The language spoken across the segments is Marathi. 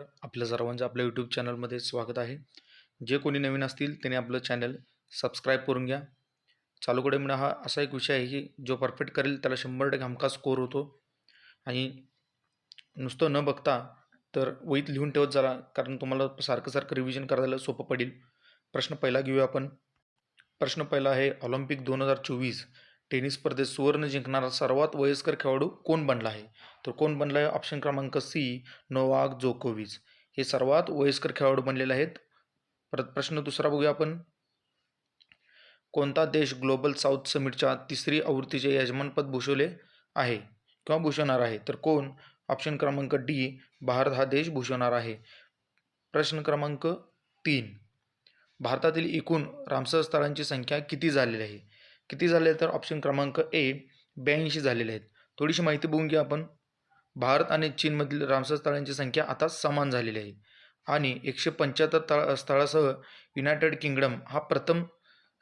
आपल्या सर्वांचं आपल्या यूट्यूब चॅनलमध्ये स्वागत आहे. जे कोणी नवीन असतील त्यांनी आपलं चॅनल सबस्क्राईब करून घ्या. चालू म्हणा हा असा एक विषय आहे की जो परफेक्ट करेल त्याला शंभर टक्के हमखास स्कोर होतो. आणि नुसतं न बघता तर वहीत लिहून ठेवत जरा कारण तुम्हाला सारखं सारखं रिव्हिजन करायला सोपं पडेल. प्रश्न पहिला घेऊया आपण. प्रश्न पहिला आहे ऑलिम्पिक दोन हजार चोवीस टेनिस स्पर्धेत सुवर्ण जिंकणारा सर्वात वयस्कर खेळाडू कोण बनला आहे? तर कोण बनला आहे ऑप्शन क्रमांक सी नोवाक जोकोविच. हे सर्वात वयस्कर खेळाडू बनलेले आहेत. परत प्रश्न दुसरा बघूया आपण. कोणता देश ग्लोबल साऊथ समिटच्या तिसरी आवृत्तीचे यजमानपद भूषवले आहे किंवा भूषवणार आहे? तर कोण? ऑप्शन क्रमांक डी भारत हा देश भूषवणार आहे. प्रश्न क्रमांक तीन. भारतातील एकूण रामसर स्थळांची संख्या किती झालेली आहे? किती झाले तर ऑप्शन क्रमांक ए ब्याऐंशी झालेले आहेत. थोडीशी माहिती बघून घ्या आपण. भारत आणि चीनमधील रामसर स्थळांची संख्या आता समान झालेली आहे. आणि एकशे पंच्याहत्तर तळ स्थळासह युनायटेड किंगडम हा प्रथम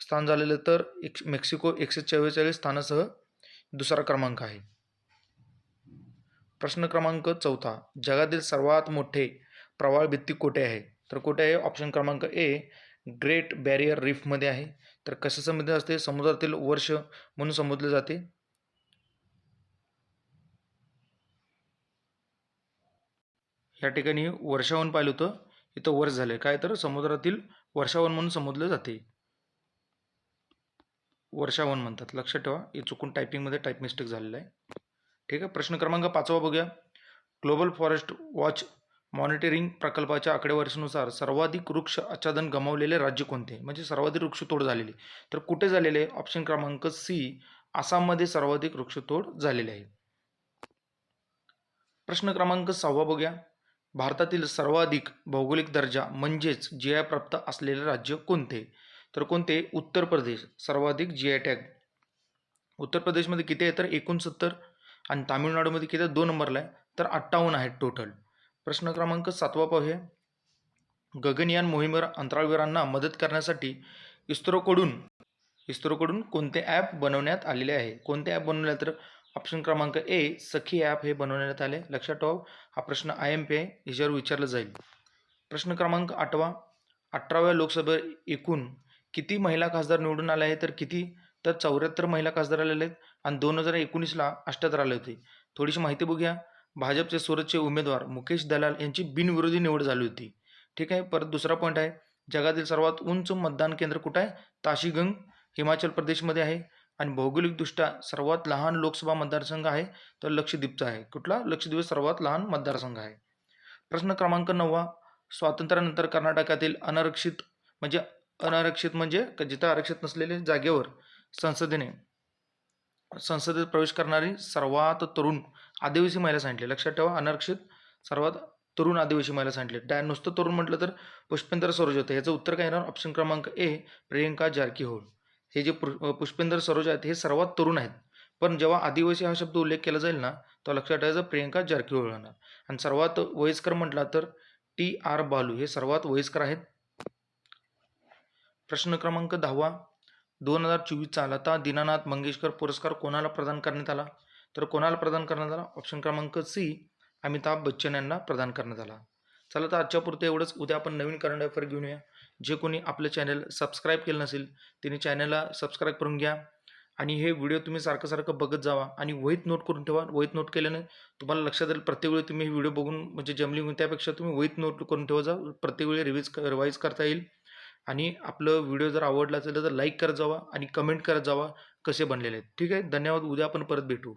स्थान झालेलं तर एक मेक्सिको एकशे चव्वेचाळीस स्थानासह दुसरा क्रमांक आहे. प्रश्न क्रमांक चौथा. जगातील सर्वात मोठे प्रवाळ भित्ती कोठे आहे? तर कुठे आहे ऑप्शन क्रमांक ए ग्रेट बॅरियर रीफमध्ये आहे. तर कसं संबंधित असते समुद्रातील वर्ष म्हणून संबोधले जाते. या ठिकाणी वर्षावन पाहिलं होतं. इथं वर्ष झालं काय तर? समुद्रातील वर्षावन म्हणून संबोधलं जाते. वर्षावन म्हणतात. लक्षात ठेवा. हे चुकून टायपिंगमध्ये टाईप मिस्टेक झालेलं आहे. ठीक आहे? प्रश्न क्रमांक पाचवा बघूया. ग्लोबल फॉरेस्ट वॉच मॉनिटरिंग प्रकल्पाच्या आकडेवारीनुसार सर्वाधिक वृक्ष आच्छादन गमावलेले राज्य कोणते? म्हणजे सर्वाधिक वृक्षतोड झालेली. तर कुठे झालेले? ऑप्शन क्रमांक सी आसाममध्ये सर्वाधिक वृक्षतोड झालेले आहे. प्रश्न क्रमांक सहावा बघूया. भारतातील सर्वाधिक भौगोलिक दर्जा म्हणजेच जी आय प्राप्त असलेले राज्य कोणते? तर कोणते? उत्तर प्रदेश. सर्वाधिक जी आय टॅग उत्तर प्रदेशमध्ये किती आहे? तर एकोणसत्तर. आणि तामिळनाडूमध्ये किती आहे? दोन नंबरला आहे. तर अठ्ठावन्न आहेत टोटल प्रश्न क्रमांक सातवा पाहूया. गगनयान मोहिमेवर अंतराळवीरांना मदत करण्यासाठी इस्रोकडून इस्रोकडून कोणते ॲप बनवण्यात आलेले आहे? कोणते ॲप बनवले तर ऑप्शन क्रमांक ए सखी ॲप हे बनवण्यात आले. लक्षात ठेवा हा प्रश्न आय एम पी आहे याच्यावर विचारला जाईल. प्रश्न क्रमांक आठवा अठराव्या लोकसभेवर एकूण किती महिला खासदार निवडून आले आहे तर किती तर चौऱ्याहत्तर महिला खासदार आलेले आहेत. आणि दोन हजार एकोणीसला अष्ट्याहत्तर आले होते. थोडीशी माहिती बघूया. भाजपचे सुरतचे उमेदवार मुकेश दलाल यांची बिनविरोधी निवड झाली होती. ठीक आहे परत दुसरा पॉईंट आहे. जगातील सर्वात उंच मतदान केंद्र कुठं आहे? ताशीगंग हिमाचल प्रदेशमध्ये आहे. आणि भौगोलिकदृष्ट्या सर्वात लहान लोकसभा मतदारसंघ आहे तर लक्षद्वीपचा आहे. कुठला? लक्षद्वीप सर्वात लहान मतदारसंघ आहे. प्रश्न क्रमांक नववा. स्वातंत्र्यानंतर कर्नाटकातील अनारक्षित म्हणजे अनारक्षित म्हणजे क- जिथं आरक्षित नसलेल्या जागेवर संसदेने संसदेत प्रवेश करणारी सर्वात तरुण आदिवासी महिला सांगितले. लक्षात ठेवा अनारक्षित सर्वात तरुण आदिवासी महिला सांगितले. डाय नुसतं तरुण म्हटलं तर पुष्पेंद्र सरोज होते. ह्याचं उत्तर काय येणार? ऑप्शन क्रमांक ए प्रियंका जारकीहोळ. हे जे पुष्पेंद्र सरोज आहेत हे सर्वात तरुण आहेत. पण जेव्हा आदिवासी हा शब्द उल्लेख केला जाईल ना तो लक्षात ठेवायचा प्रियंका जारकीहोळ होणार. आणि सर्वात वयस्कर म्हटला तर टी आर बालू. हे सर्वात वयस्कर आहेत. प्रश्न क्रमांक दहावा. दोन हजार चोवीसचा लता दीनानाथ मंगेशकर पुरस्कार कोणाला प्रदान करण्यात आला? तर कोणाला प्रदान करण्यात आला? ऑप्शन क्रमांक सी अमिताभ बच्चन यांना प्रदान करण्यात आला. चला तर आजच्या पुरतं एवढंच. उद्या आपण नवीन करंट अफेअर घेऊन या. जे कोणी आपलं चॅनल सबस्क्राईब केलं नसेल त्यांनी चॅनलला सबस्क्राईब करून घ्या. आणि हे व्हिडिओ तुम्ही सारखं सारखं बघत जावा. आणि वहीत नोट करून ठेवा. वहीत नोट केल्याने तुम्हाला लक्षात येईल प्रत्येक वेळी तुम्ही हे व्हिडिओ बघून म्हणजे जमली होऊन त्यापेक्षा तुम्ही वहीत नोट करून ठेवा. जा प्रत्येक वेळी रिव्हिज रिवाईज करता येईल. आणि आपलं व्हिडिओ जर आवडला असेल तर लाईक करत जावा आणि कमेंट करत जावा कसे बनलेले आहेत. ठीक आहे? धन्यवाद. उद्या आपण परत भेटू.